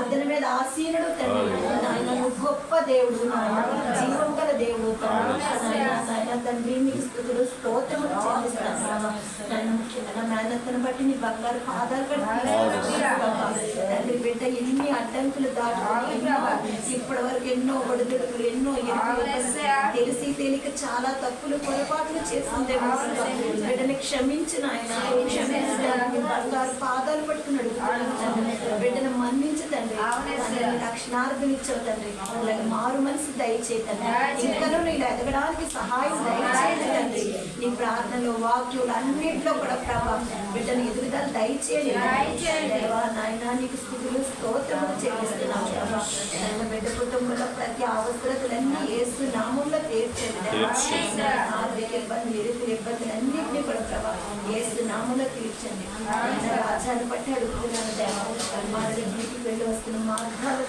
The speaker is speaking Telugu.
ప్రార్థన మీద ఆసీనుడు తండ్రి నాయన నువ్వు గొప్ప దేవుడు నాయన జీవం గల దేవుడు తండ్రి నాయన నాయన తండ్రి మీకు స్థుతులు స్తోత్రములు చెల్లిస్తాను ముఖ్యంగా నాయనతను బట్టి నీ బంగారు పాదాలు కట్టి తండ్రి బిడ్డ ఎన్ని అడ్డంకులు దాటుకొని ఎన్నో ఇప్పటి వరకు ఎన్నో ఒడిదుడుకులు ఎన్నో తెలిసి తెలియక చాలా తప్పులు పొరపాట్లు చేస్తుందే బిడ్డని క్షమించిన ఆయన క్షమించడానికి బంగారు పాదాలు పట్టుకుని అడుగుతున్నాను తండ్రి. బిడ్డను మన్నించు తండ్రి తండ్రి రక్షణార్థం ఇచ్చావు తండ్రి. అలాగే మారు మనసు దయచేతండి ఇంకనూ నీళ్ళు ఎదగడానికి సహాయం దయచేయండి తండ్రి. నీ ప్రార్థనలు వాక్యులు అన్నింటిలో కూడా ప్రభా బిడ్డని ఎదుగుదల దయచేయండి దేవా నాయన నీకు స్థుతులు స్తోత్రములు చెల్లిస్తున్నాం ప్రభా నాయన బిడ్డ కుటుంబంలో ప్రతి అవసరతలన్నీ ఏసు నామంలో తీర్చండి. ఆర్థిక ఇబ్బందులు ఇరుకుల ఇబ్బందులు అన్నింటినీ కూడా ప్రభా ఏసు నామంలో తీర్చండి. రాజ్యాన్ని బట్టి అడుగుతున్నాను దేవా. రెండు వస్తున్న మార్గాలు